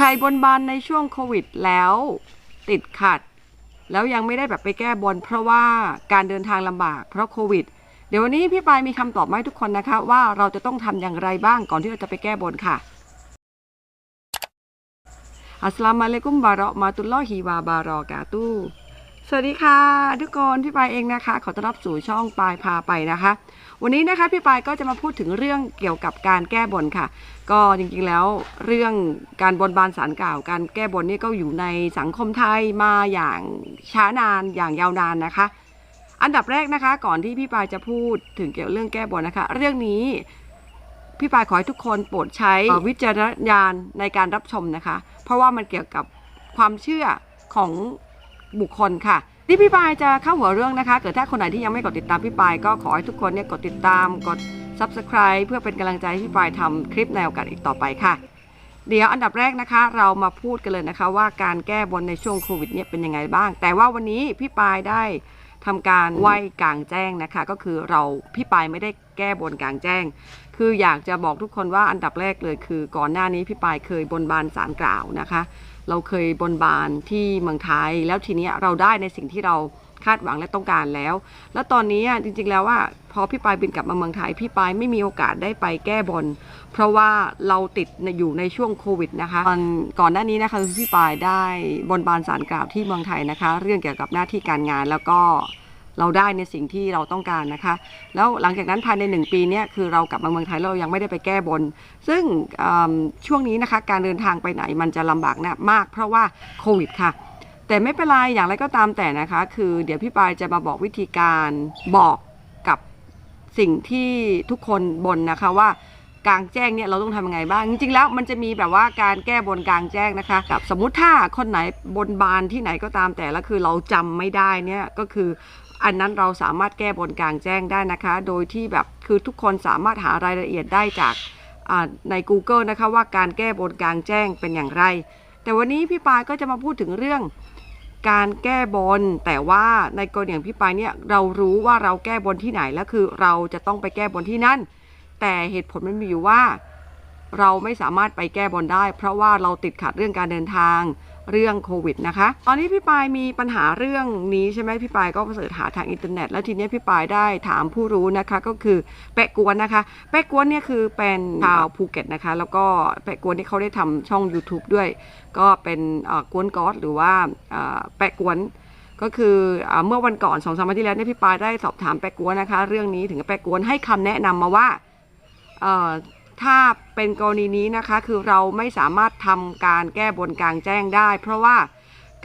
ใครบนบานในช่วงโควิดแล้วติดขัด แล้วยังไม่ได้แบบไปแก้บน เพราะว่าการเดินทางลำบากเพราะโควิด เดี๋ยววันนี้พี่ปายมีคำตอบให้ทุกคนนะคะ ว่าเราจะต้องทำอย่างไรบ้างก่อนที่เราจะไปแก้บนค่ะอัสลามุอะลัยกุมบาระมาตุลลอฮิวาบารอกาตู สวัสดีค่ะทุกคนพี่ปายเองนะคะ ขอต้อนรับสู่ช่องปายพาไปนะคะ วันนี้นะคะพี่ปายก็จะมาพูดถึงเรื่องเกี่ยวกับการแก้บนค่ะ ก็จริงๆแล้วเรื่องการบนบานสารกล่าว การแก้บนนี่ก็อยู่ในสังคมไทยมาอย่างช้านานอย่างยาวนานนะคะ อันดับแรกนะคะ ก่อนที่พี่ปายจะพูดถึงเกี่ยวเรื่องแก้บนนะคะ เรื่องนี้พี่ปายขอให้ทุกคนโปรดใช้วิจารณญาณในการรับชมนะคะ เพราะว่ามันเกี่ยวกับความเชื่อของ บุคคลค่ะที่พี่ปายจะเข้าหัวเรื่องนะคะ เกิดถ้าคนไหนที่ยังไม่กดติดตามพี่ปายก็ขอให้ทุกคนเนี่ยกดติดตามกด subscribe เพื่อเป็นกำลังใจให้พี่ปายทำคลิปในโอกาสอีกต่อไปค่ะ เดี๋ยวอันดับแรกนะคะ เรามาพูดกันเลยนะคะ ว่าการแก้บนในช่วงโควิดเนี่ยเป็นยังไงบ้าง แต่ว่าวันนี้พี่ปายได้ทำการไหว้กลางแจ้งนะคะ ก็คือเราพี่ปายไม่ได้แก้บนกลางแจ้ง คืออยากจะบอกทุกคนว่าอันดับแรกเลยคือ ก่อนหน้านี้พี่ปายเคยบนบานสารกล่าวนะคะ เราเคยบนบานที่เมืองไทย แล้วทีนี้เราได้ในสิ่งที่เราคาดหวังและต้องการแล้ว แล้วตอนนี้จริงๆแล้วว่าพอพี่ปายบินกลับมาเมืองไทย พี่ปายไม่มีโอกาสได้ไปแก้บน เพราะว่าเราติดอยู่ในช่วงโควิดนะคะตอนก่อนหน้านี้นะคะพี่ปายได้บนบานสารกล่าวที่เมืองไทยนะคะ เรื่องเกี่ยวกับหน้าที่การงานแล้วก็ เราได้ในสิ่งที่เราต้องการนะคะ แล้วหลังจากนั้นภายในหนึ่งปีเนี้ยคือเรากลับมาเมืองไทยเรายังไม่ได้ไปแก้บน ซึ่งช่วงนี้นะคะการเดินทางไปไหนมันจะลำบากนะมาก เพราะว่าโควิดค่ะ แต่ไม่เป็นไรอย่างไรก็ตามแต่นะคะ คือเดี๋ยวพี่ปายจะมาบอกวิธีการบอกกับสิ่งที่ทุกคนบนนะคะว่ากลางแจ้งเนี่ยเราต้องทำยังไงบ้าง จริงๆแล้วมันจะมีแบบว่าการแก้บนกลางแจ้งนะคะกับสมมุติถ้าคนไหนบนบานที่ไหนก็ตามแต่แล้วคือเราจำไม่ได้เนี่ยก็คือ อันนั้นเราสามารถแก้บนกลางแจ้งได้นะคะ โดยที่แบบคือทุกคนสามารถหารายละเอียดได้จากใน Google นะคะว่าการแก้บนกลางแจ้งเป็นอย่างไร แต่วันนี้พี่ปายก็จะมาพูดถึงเรื่องการแก้บน แต่ว่าในกรณีอย่างพี่ปายเนี่ยเรารู้ว่าเราแก้บนที่ไหนแล้วคือเราจะต้องไปแก้บนที่นั่น แต่เหตุผลมันมีอยู่ว่า เราไม่สามารถไปแก้บนได้ เพราะว่าเราติดขัดเรื่องการเดินทาง เรื่องโควิดนะคะ ตอนนี้พี่ปายมีปัญหาเรื่องนี้ใช่ไหมพี่ปายก็เสิร์ชหาทางอินเทอร์เน็ต แล้วทีนี้พี่ปายได้ถามผู้รู้นะคะก็คือแปะกวนนะคะ แปะกวนเนี่ยคือเป็นชาวภูเก็ตนะคะ แล้วก็แปะกวนนี่เขาได้ทำช่อง YouTube ด้วย ก็เป็นกวนก๊อตหรือว่าเอ่อแปะกวนก็คืออเมื่อวันก่อนสองสามวันที่แล้วเนี่ยพี่ปายได้สอบถามแปะกวนนะคะ เรื่องนี้ถึงแปะกวนให้คำแนะนำมาว่า ถ้าเป็นกรณีนี้นะคะคือเราไม่สามารถทำการแก้บนกลางแจ้งได้ เพราะว่า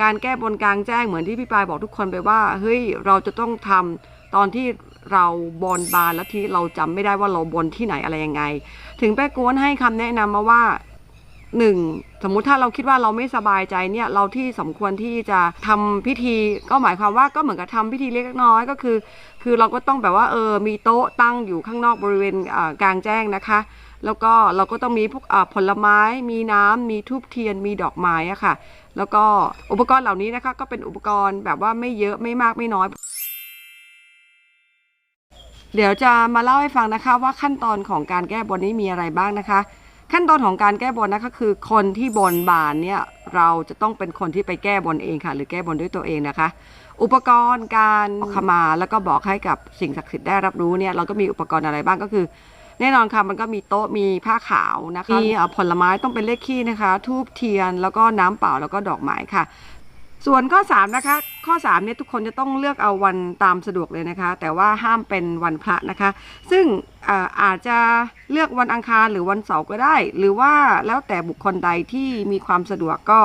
การแก้บนกลางแจ้งเหมือนที่พี่ปายบอกทุกคนไปว่าเฮ้ยเราจะต้องทำตอนที่เราบนบานแล้วที่เราจำไม่ได้ว่าเราบนที่ไหนอะไรยังไง ถึงแปะกวนให้คำแนะนำมาว่าหนึ่งสมมุติถ้าเราคิดว่าเราไม่สบายใจเนี่ยเราที่สมควรที่จะทำพิธีก็หมายความว่าก็เหมือนกับทำพิธีเล็กน้อยก็คือ คือเราก็ต้องแบบว่าเออมีโต๊ะตั้งอยู่ข้างนอกบริเวณกลางแจ้งนะคะ แล้วก็เราก็ต้องมีพวกผลไม้ มีน้ำมีทูบเทียน มีดอกไม้อะค่ะ แล้วก็อุปกรณ์เหล่านี้นะคะ ก็เป็นอุปกรณ์แบบว่าไม่เยอะไม่มากไม่น้อย เดี๋ยวจะมาเล่าให้ฟังนะคะ ว่าขั้นตอนของการแก้บนนี้มีอะไรบ้างนะคะ ขั้นตอนของการแก้บนนะคะคือคนที่บนบานเนี่ยเราจะต้องเป็นคนที่ไปแก้บนเองค่ะ หรือแก้บนด้วยตัวเองนะคะ อุปกรณ์การขมาแล้วก็บอกให้กับสิ่งศักดิ์สิทธิ์ได้รับรู้เนี่ยเราก็มีอุปกรณ์อะไรบ้างก็คือ แน่นอนค่ะมันก็มีโต๊ะมีผ้าขาวนะคะมีเอ่อผลไม้ต้องเป็นเลขขี้นะคะ ทูบเทียนแล้วก็น้ำเปล่าแล้วก็ดอกไม้ค่ะ ส่วนข้อ3นะคะข้อ3เนี่ยทุกคนจะต้องเลือกเอาวันตามสะดวกเลยนะคะ แต่ว่าห้ามเป็นวันพระนะคะ ซึ่งอ่าอาจจะเลือกวันอังคารหรือวันเสาร์ก็ได้ หรือว่าแล้วแต่บุคคลใดที่มีความสะดวกก็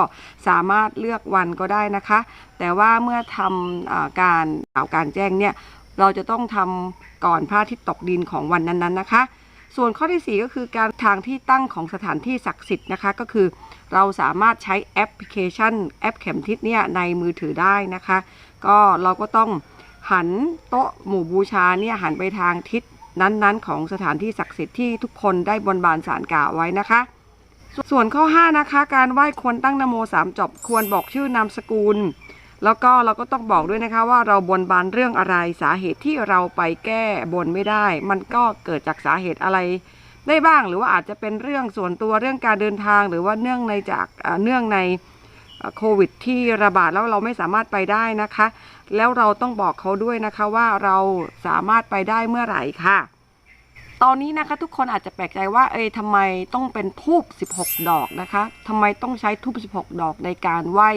สามารถเลือกวันก็ได้นะคะ แต่ว่าเมื่อทำอ่าการกล่าวการแจ้งเนี่ย เราจะต้องทำก่อนพระอาทิตย์ตกดินของวันนั้นๆนะคะ ส่วนข้อที่ 4 ก็คือการทางที่ตั้งของสถานที่ศักดิ์สิทธิ์นะคะ ก็คือเราสามารถใช้แอปพลิเคชันแอปเข็มทิศเนี่ยในมือถือได้นะคะ ก็เราก็ต้องหันโต๊ะหมู่บูชาเนี่ยหันไปทางทิศนั้นๆ ของสถานที่ศักดิ์สิทธิ์ที่ทุกคนได้บนบานสารกล่าวไว้นะคะ ส่วนข้อ 5 นะคะ การไหว้ควรตั้งนโมสามจบควรบอกชื่อนามสกุล แล้วก็เราก็ต้องบอกด้วยนะคะว่าเราบนบานเรื่องอะไรสาเหตุที่เราไปแก้บนไม่ได้ มันก็เกิดจากสาเหตุอะไรได้บ้างหรือว่าอาจจะเป็นเรื่องส่วนตัวเรื่องการเดินทางหรือว่าเนื่องในจากเนื่องในโควิดที่ระบาดแล้วเราไม่สามารถไปได้นะคะ แล้วเราต้องบอกเขาด้วยนะคะว่าเราสามารถไปได้เมื่อไหร่ค่ะ ตอนนี้นะคะทุกคนอาจจะแปลกใจว่าเอ้ยทำไมต้องเป็นทูบ16 ดอกนะคะทำไมต้องใช้ทูบ16 ดอกในการไหว้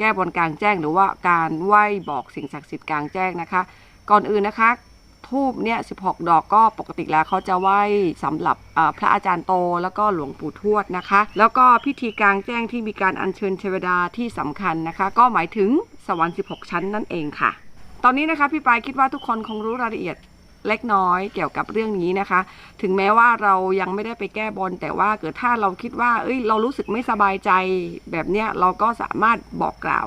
แก้บนกลางแจ้ง หรือว่าการไหว้บอกสิ่งศักดิ์สิทธิ์กลางแจ้งนะคะ ก่อนอื่นนะคะทูบเนี่ย16 ดอกก็ปกติแล้วเขาจะไหว้สำหรับพระอาจารย์โตแล้วก็หลวงปู่ทวดนะคะ แล้วก็พิธีกลางแจ้งที่มีการอัญเชิญเทวดาที่สำคัญนะคะ ก็หมายถึงสวรรค์ 16 ชั้นนั่นเองค่ะ ตอนนี้นะคะพี่ปายคิดว่าทุกคนคงรู้รายละเอียด เล็กน้อยเกี่ยวกับเรื่องนี้นะคะ ถึงแม้ว่าเรายังไม่ได้ไปแก้บน แต่ว่าเกิดถ้าเราคิดว่า เอ้ย เรารู้สึกไม่สบายใจแบบเนี้ยเราก็สามารถบอกกล่าว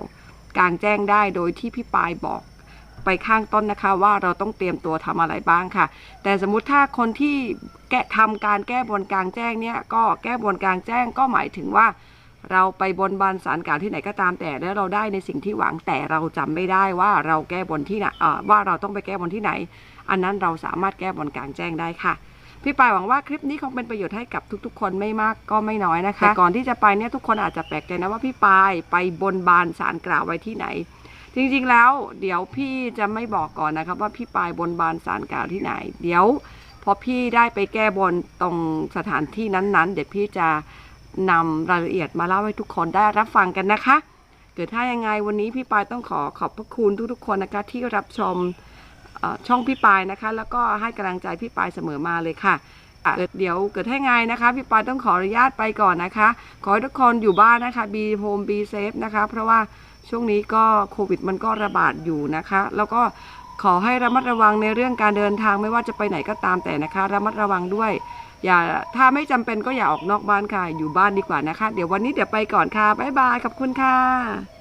กลางแจ้งได้โดยที่พี่ปายบอกไปข้างต้นนะคะว่าเราต้องเตรียมตัวทำอะไรบ้างค่ะ แต่สมมุติถ้าคนที่แกะทำการแก้บนกลางแจ้งเนี่ยก็แก้บนกลางแจ้งก็หมายถึงว่า เราไปบนบานสารกล่าวที่ไหนก็ตามแต่แล้วเราได้ในสิ่งที่หวังแต่เราจำไม่ได้ว่าเราแก้บนที่ไหนว่าเราต้องไปแก้บนที่ไหน อันนั้นเราสามารถแก้บนกลางแจ้งได้ค่ะพี่ปายหวังว่าคลิปนี้คงเป็นประโยชน์ให้กับทุกๆ คนไม่มากก็ไม่น้อยนะคะ แต่ก่อนที่จะไปเนี่ยทุกคนอาจจะแปลกใจนะว่าพี่ปายไปบนบานสารกล่าวไว้ที่ไหน จริงๆแล้วเดี๋ยวพี่จะไม่บอกก่อนนะครับว่าพี่ปายบนบานสารกล่าวที่ไหน เดี๋ยวพอพี่ได้ไปแก้บนตรงสถานที่นั้นๆ เดี๋ยวพี่จะ นำรายละเอียดมาเล่าให้ทุกคนได้รับฟังกันนะคะ เกิดถ้ายังไงวันนี้พี่ปายต้องขอขอบพระคุณทุกๆคนนะคะที่รับชมช่องพี่ปายนะคะ แล้วก็ให้กำลังใจพี่ปายเสมอมาเลยค่ะอะเกิดเดี๋ยวเกิดให้ไงนะคะ พี่ปายต้องขออนุญาตไปก่อนนะคะ ขอให้ทุกคนอยู่บ้านนะคะ be home be safe นะคะ เพราะว่าช่วงนี้ก็โควิดมันก็ระบาดอยู่นะคะ แล้วก็ขอให้ระมัดระวังในเรื่องการเดินทางไม่ว่าจะไปไหนก็ตามแต่นะคะ ระมัดระวังด้วย อย่าถ้าไม่จำเป็นก็อย่าออกนอกบ้านค่ะ อยู่บ้านดีกว่านะคะ เดี๋ยววันนี้เดี๋ยวไปก่อนค่ะ บ๊ายบาย ขอบคุณค่ะ